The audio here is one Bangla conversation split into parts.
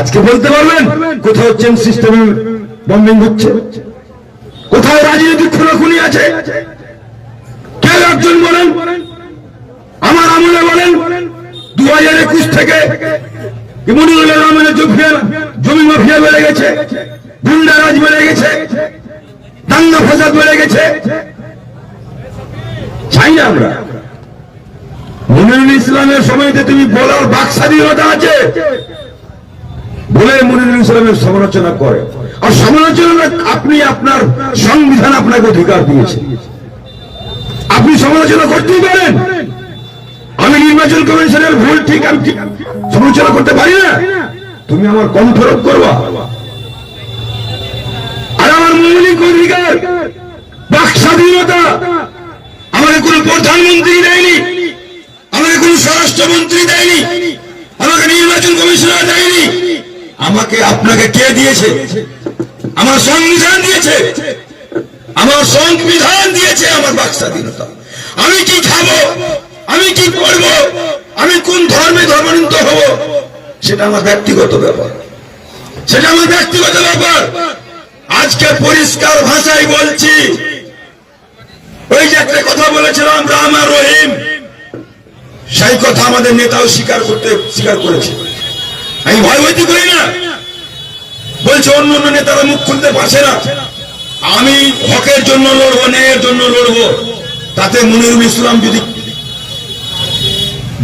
আজকে বলতে পারবেন? কোথাও চেন সিস্টেমে বম্বিং হচ্ছে? কোথাও রাজনৈতিক খুনাখুনি আছে? কেউ একজন বলেন? আমার আমলে বলেন দু হাজার একুশ থেকে জমি মাফিয়া বেড়ে গেছে গুন্ডারাজ বেড়ে গেছে, দাঙ্গা ফসাদ বেড়ে গেছে। চাই না আমরা। মনিরুল ইসলামের সময়তে তুমি বলার বাক আছে। বলে মনিরুল ইসলামের সমালোচনা করে। আর সমালোচনা আপনি আপনার সংবিধান আপনাকে অধিকার দিয়েছে। আপনি সমালোচনা করতেই পারেন। আমি নির্বাচন কমিশনের ভুল ঠিক আমি সমালোচনা করতে পারি না। তুমি আমার কণ্ঠরোধ করবা। আর আমার মৌলিক অধিকার, বাক স্বাধীনতা, আমাকে কোন প্রধানমন্ত্রী দেয়নি। আমাকে কোন স্বরাষ্ট্রমন্ত্রী দেয়নি। আমাকে নির্বাচন কমিশনার দেয়নি। আমাকে আপনাকে কে দিয়েছে? আমার সংবিধান দিয়েছে? আমার সংবিধান দিয়েছে আমার বাক স্বাধীনতা আমি কি খাব? আমি কি করব? আমি কোন ধর্মে ধর্মান্তরিত হব? সেটা আমার ব্যক্তিগত ব্যাপার। সেটা আমার ব্যক্তিগত ব্যাপার। আজকে পরিষ্কার ভাষায় বলছি, ওই যে একটা কথা বলেছিলাম, রাম রহিম। সেই কথা আমাদের নেতাও স্বীকার করতে স্বীকার করেছে। আমি ভয় ভয়তি করি না। বলছে, অন্য অন্য নেতারা মুখ খুলতে পারছে না। আমি হকের জন্য লড়বো, ন্যায়ের জন্য লড়বো। তাতে মনিরুল ইসলাম যদি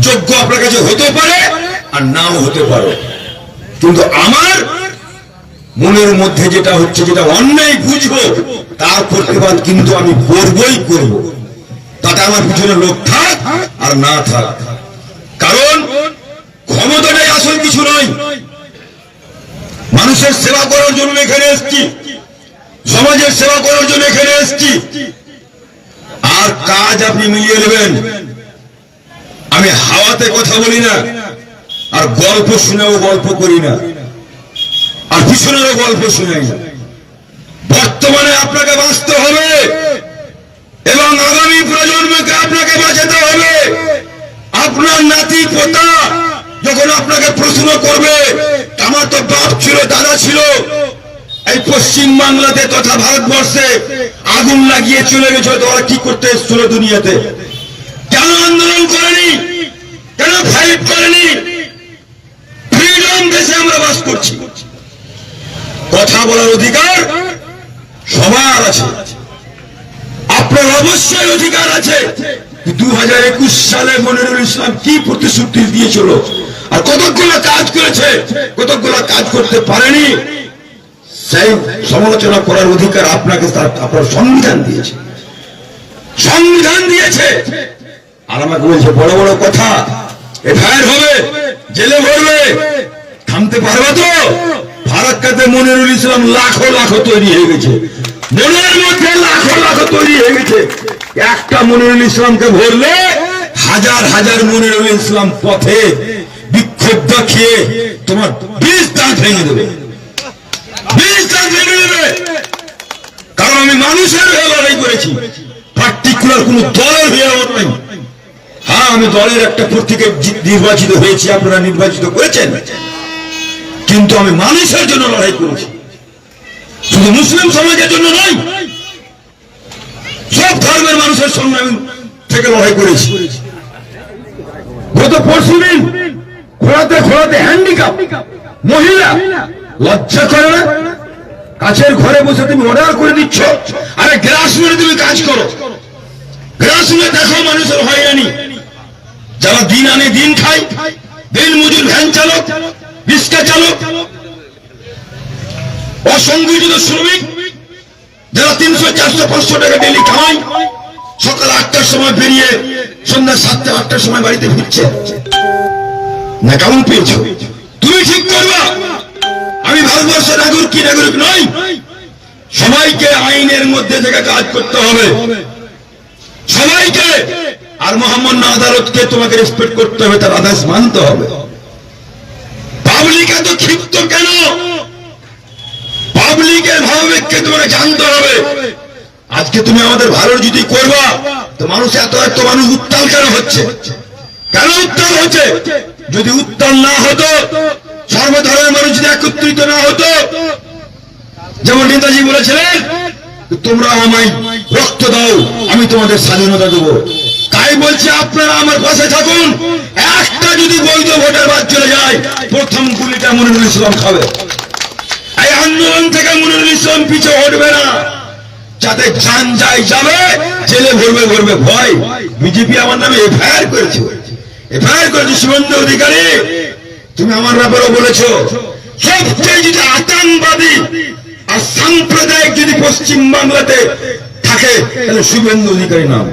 যোগ্য আপনার কাছে হতে পারে আর নাও হতে পারে। কিন্তু আমার মনের মধ্যে যেটা হচ্ছে, যেটা অন্যায় বুঝব, তার প্রতিবাদ কিন্তু আমি করবই করব। তাতে আমার পিছনে লোক থাক আর না থাক কারণ ক্ষমতাটাই আসল কিছু নয় মানুষের সেবা করার জন্য এখানে এসছি। সমাজের সেবা করার জন্য এখানে এসছি। আর কাজ আপনি মিলিয়ে নেবেন। আমি হাওয়াতে কথা বলি না, আর গল্প শুনেও গল্প করি না। আর পিছনেরও গল্প শুনাই না। বর্তমানে আপনাকে বাঁচতে হবে, এবং আগামী প্রজন্মকে আপনাকে বাঁচাতে হবে। আপনার নাতি পোতা যখন আপনাকে প্রশ্ন করবে আমার তো বাপ ছিল, দাদা ছিল। এই পশ্চিম বাংলাতে তথা ভারতবর্ষে আগুন লাগিয়ে চলে গেছে তোরা কি করতে এসেছিল দুনিয়াতে? কেন আন্দোলন করেনি? কেন ফাইট করেনি? ফ্রিডম দেশে আমরা বাস করছি। কথা বলার অধিকার সবার আছে। আপনার অবশ্যই অধিকার আছে। দু হাজার একুশ সালে মনিরুল ইসলাম কি প্রতিশ্রুতি দিয়েছিল? আর কতগুলো কাজ করেছে কতগুলো কাজ করতে পারেনি, সেই সমালোচনা করার অধিকার আপনাকে আপনার সংবিধান দিয়েছে। সংবিধান দিয়েছে। আর আমাকে বলছে, বড় বড় কথা এফআইআর হবে, জেলে ভরবে, থামতে পারবে তো? ফারাক্কাতে মনিরুল ইসলাম লাখো লাখো তৈরি হয়ে গেছে। মনের মধ্যে লাখো লাখো তৈরি হয়ে গেছে। একটা মনিরুল ইসলামকে ভরলে হাজার হাজার মনিরুল ইসলাম পথে দেখিয়ে তোমার দাঁত ভেঙে দেবে। দাঁত ভেঙে দেবে। কারণ আমি মানুষের হয়ে লড়াই করেছি। পার্টিকুলার কোন দলের হয়ে আমার নাই। হ্যাঁ আমি দলের একটা নির্বাচিত হয়েছি, আপনারা নির্বাচিত করেছেন। কিন্তু আমি মানুষের জন্য লড়াই করেছি। শুধু মুসলিম সমাজের জন্য নয়, সব ধর্মের মানুষের সঙ্গে আমি থেকে লড়াই করেছি। গত পরশু দিন খোলাতে খোলাতে হ্যান্ডিক্যাপ মহিলা, লজ্জা করে না? কাছের ঘরে বসে তুমি অর্ডার করে দিচ্ছ, আরে গ্রাস মেরে তুমি কাজ করো। গ্রাস মেরে দেখো মানুষের হয়রানি। যারা দিন আনে দিন খায়, দিন মজুর ভ্যান চালক, রিক্সা চালক, অসংগঠিত শ্রমিক, যারা তিনশো, চারশো, পাঁচশো টাকা ডেলি কামায় সকাল আটটার সময় বেরিয়ে সন্ধ্যা সাতটা, আটটার সময় বাড়িতে ফিরছে। না, কেমন পেয়েছ? তুমি ঠিক করবা। আমি ভারতবর্ষের নাগরিক কি নাগরিক নই? সবাইকে আইনের মধ্যে থেকে কাজ করতে হবে। সবাইকে। আর মোহাম্মদ আদালতকে তোমাকে রেসপেক্ট করতে হবে, তার আদেশ মানতে হবে। পাবলিক এত ক্ষিপ্ত কেন? পাবলিকের ভাবাবেগকে তোমাকে জানতে হবে। আজকে তুমি আমাদের ভালো যদি করবা, তো মানুষ এত এত মানুষ উত্তাল কেন হচ্ছে? কেন উত্তাল হচ্ছে যদি উত্তাল না হতো, সর্বধর্মের মানুষ যদি একত্রিত না হতো, যেমন নেতাজি বলেছিলেন তোমরা আমায় রক্ত দাও, আমি তোমাদের স্বাধীনতা দেবো। তাই বলছি, আপনারা আমার পাশে থাকুন। একটা যদি বৈধ ভোটার বাদ চলে যায়, প্রথম গুলিটা মনিরুল ইসলাম খাবে। এই আন্দোলন থেকে মনিরুল ইসলাম পিছু হটবে না। যাতে যান যায় যাবে, জেলে ভরবে ভরবে ভয়। বিজেপি আমার নামে এফআইআর করেছে। এফআইআর করেছে শুভেন্দু অধিকারী। তুমি আমার ব্যাপারও বলেছ, সবচেয়ে যদি আতঙ্কবাদী আর সাম্প্রদায়িক যদি পশ্চিম বাংলাতে থাকে, তাহলে শুভেন্দু অধিকারী নাম।